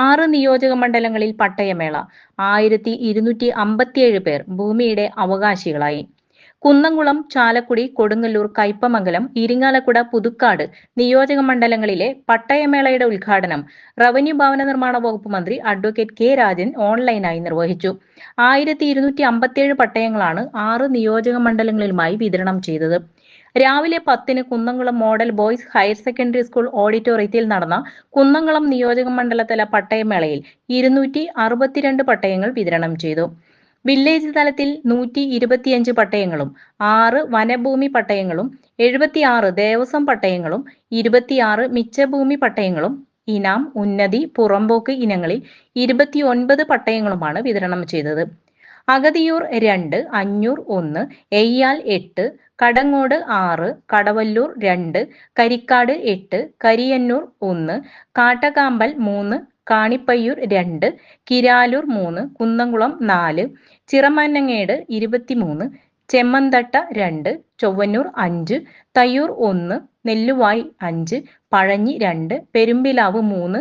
ആറ് നിയോജക മണ്ഡലങ്ങളിൽ പട്ടയമേള. ആയിരത്തി ഇരുന്നൂറ്റി അമ്പത്തിയേഴ് പേർ ഭൂമിയുടെ അവകാശികളായി. കുന്നംകുളം ചാലക്കുടി കൊടുങ്ങല്ലൂർ കയ്പമംഗലം ഇരിങ്ങാലക്കുട പുതുക്കാട് നിയോജക മണ്ഡലങ്ങളിലെ പട്ടയമേളയുടെ ഉദ്ഘാടനം റവന്യൂ ഭവന നിർമ്മാണ വകുപ്പ് മന്ത്രി അഡ്വക്കേറ്റ് കെ രാജൻ ഓൺലൈനായി നിർവഹിച്ചു. ആയിരത്തി ഇരുന്നൂറ്റി അമ്പത്തിയേഴ് പട്ടയങ്ങളാണ് ആറ് നിയോജക മണ്ഡലങ്ങളിലുമായി വിതരണം ചെയ്തത്. രാവിലെ പത്തിന് Kunnamkulam model boys higher secondary school ഓഡിറ്റോറിയത്തിൽ നടന്ന കുന്നംകുളം നിയോജക മണ്ഡലതല പട്ടയമേളയിൽ ഇരുന്നൂറ്റി അറുപത്തിരണ്ട് പട്ടയങ്ങൾ വിതരണം ചെയ്തു. വില്ലേജ് തലത്തിൽ നൂറ്റി ഇരുപത്തിയഞ്ച് പട്ടയങ്ങളും ആറ് വനഭൂമി പട്ടയങ്ങളും എഴുപത്തിയാറ് ദേവസ്വം പട്ടയങ്ങളും ഇരുപത്തിയാറ് മിച്ചഭൂമി പട്ടയങ്ങളും ഇനാം ഉന്നതി പുറമ്പോക്ക് ഇനങ്ങളിൽ ഇരുപത്തിയൊൻപത് പട്ടയങ്ങളുമാണ് വിതരണം ചെയ്തത്. അഗതിയൂർ രണ്ട് അഞ്ഞൂർ ഒന്ന് എയ്യാൽ എട്ട് കടങ്ങോട് ആറ് കടവല്ലൂർ രണ്ട് കരിക്കാട് എട്ട് കരിയന്നൂർ ഒന്ന് കാട്ടകാമ്പൽ മൂന്ന് കാണിപ്പയ്യൂർ രണ്ട് കിരാലൂർ മൂന്ന് കുന്നംകുളം നാല് ചിറമന്നങ്ങേട് ഇരുപത്തിമൂന്ന് ചെമ്മന്തട്ട രണ്ട് ചൊവ്വന്നൂർ അഞ്ച് തയ്യൂർ ഒന്ന് നെല്ലുവായി അഞ്ച് പഴഞ്ഞി രണ്ട് പെരുമ്പിലാവ് മൂന്ന്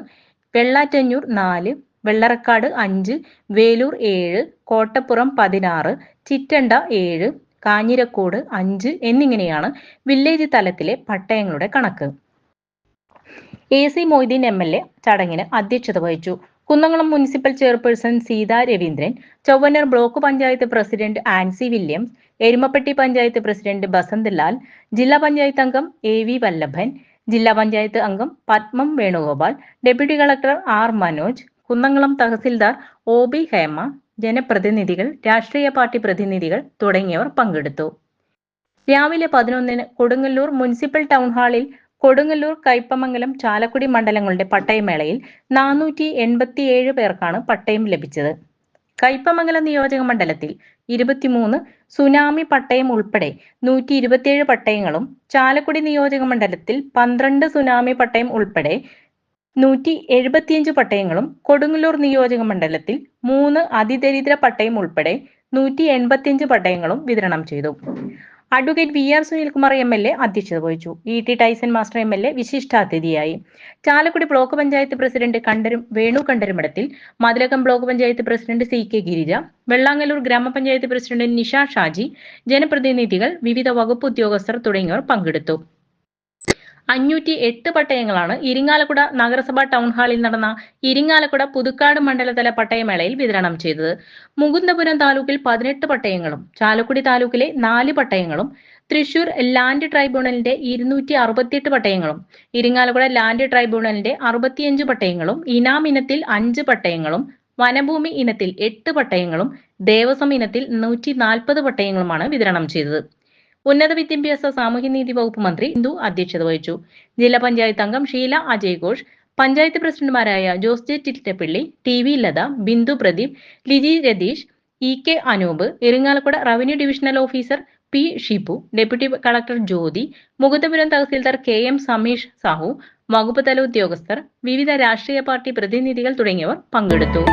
വെള്ളാറ്റഞ്ഞൂർ നാല് വെള്ളറക്കാട് അഞ്ച് വേലൂർ ഏഴ് കോട്ടപ്പുറം പതിനാറ് ചിറ്റണ്ട ഏഴ് കാഞ്ഞിരക്കോട് അഞ്ച് എന്നിങ്ങനെയാണ് വില്ലേജ് തലത്തിലെ പട്ടയങ്ങളുടെ കണക്ക്. A C Moideen M L A ചടങ്ങിന് അധ്യക്ഷത വഹിച്ചു. Kunnamkulam municipal chairperson Seetha Raveendran Chowwannur block panchayat president Ancy Williams Erumapetty panchayat president Basanth Lal ജില്ലാ പഞ്ചായത്ത് അംഗം എ വി വല്ലഭൻ ജില്ലാ പഞ്ചായത്ത് അംഗം Padmam Venugopal deputy collector R Manoj Kunnamkulam tahsildar O B Hema ജനപ്രതിനിധികൾ രാഷ്ട്രീയ party പ്രതിനിധികൾ തുടങ്ങിയവർ പങ്കെടുത്തു. രാവിലെ പതിനൊന്നിന് കൊടുങ്ങല്ലൂർ മുനിസിപ്പൽ ടൗൺ ഹാളിൽ കൊടുങ്ങല്ലൂർ കയ്പമംഗലം ചാലക്കുടി മണ്ഡലങ്ങളുടെ പട്ടയമേളയിൽ നാനൂറ്റി എൺപത്തിയേഴ് പേർക്കാണ് പട്ടയം ലഭിച്ചത്. കയ്പമംഗലം നിയോജക മണ്ഡലത്തിൽ ഇരുപത്തിമൂന്ന് സുനാമി പട്ടയം ഉൾപ്പെടെ നൂറ്റി ഇരുപത്തിയേഴ് പട്ടയങ്ങളും ചാലക്കുടി നിയോജക മണ്ഡലത്തിൽ പന്ത്രണ്ട് സുനാമി പട്ടയം ഉൾപ്പെടെ നൂറ്റി എഴുപത്തിയഞ്ച് പട്ടയങ്ങളും കൊടുങ്ങല്ലൂർ നിയോജക മണ്ഡലത്തിൽ മൂന്ന് അതിദരിദ്ര പട്ടയം ഉൾപ്പെടെ നൂറ്റി എൺപത്തിയഞ്ച് പട്ടയങ്ങളും വിതരണം ചെയ്തു. Advocate V R Sunilkumar M L A അധ്യക്ഷത വഹിച്ചു. E T Tyson master M L A വിശിഷ്ടാതിഥിയായി. Chalakudy block panchayat president Kandarum Venu Kandarumadathil Mathilakam block panchayat president C K Girija Vellangallur grama panchayat president Nisha Shaji ജനപ്രതിനിധികൾ വിവിധ വകുപ്പ് ഉദ്യോഗസ്ഥർ തുടങ്ങിയവർ പങ്കെടുത്തു. അഞ്ഞൂറ്റി എട്ട് പട്ടയങ്ങളാണ് ഇരിങ്ങാലക്കുട നഗരസഭാ ടൗൺ ഹാളിൽ നടന്ന ഇരിങ്ങാലക്കുട പുതുക്കാട് മണ്ഡലതല പട്ടയമേളയിൽ വിതരണം ചെയ്തത്. മുകുന്ദപുരം താലൂക്കിൽ പതിനെട്ട് പട്ടയങ്ങളും ചാലക്കുടി താലൂക്കിലെ നാല് പട്ടയങ്ങളും തൃശൂർ ലാൻഡ് ട്രൈബ്യൂണലിന്റെ ഇരുന്നൂറ്റി അറുപത്തിയെട്ട് പട്ടയങ്ങളും ഇരിങ്ങാലക്കുട ലാൻഡ് ട്രൈബ്യൂണലിന്റെ അറുപത്തിയഞ്ച് പട്ടയങ്ങളും ഇനാം ഇനത്തിൽ അഞ്ച് പട്ടയങ്ങളും വനഭൂമി ഇനത്തിൽ എട്ട് പട്ടയങ്ങളും ദേവസ്വം ഇനത്തിൽ നൂറ്റി നാൽപ്പത് പട്ടയങ്ങളുമാണ് വിതരണം ചെയ്തത്. ഉന്നത വിദ്യാഭ്യാസ സാമൂഹ്യനീതി വകുപ്പ് മന്ത്രി ഇന്ദു അധ്യക്ഷത വഹിച്ചു. ജില്ലാ പഞ്ചായത്ത് അംഗം ഷീല അജയ് ഘോഷ് പഞ്ചായത്ത് പ്രസിഡന്റുമാരായ Jose J Chittappilly T V Latha Bindu Pradeep Liji Ratheesh E K Anoop Irinjalakuda revenue divisional officer P Shibu deputy collector Jyothi Mukundapuram tahsildar K M Sameesh Sahu വകുപ്പ് തല ഉദ്യോഗസ്ഥർ വിവിധ രാഷ്ട്രീയ പാർട്ടി പ്രതിനിധികൾ തുടങ്ങിയവർ പങ്കെടുത്തു.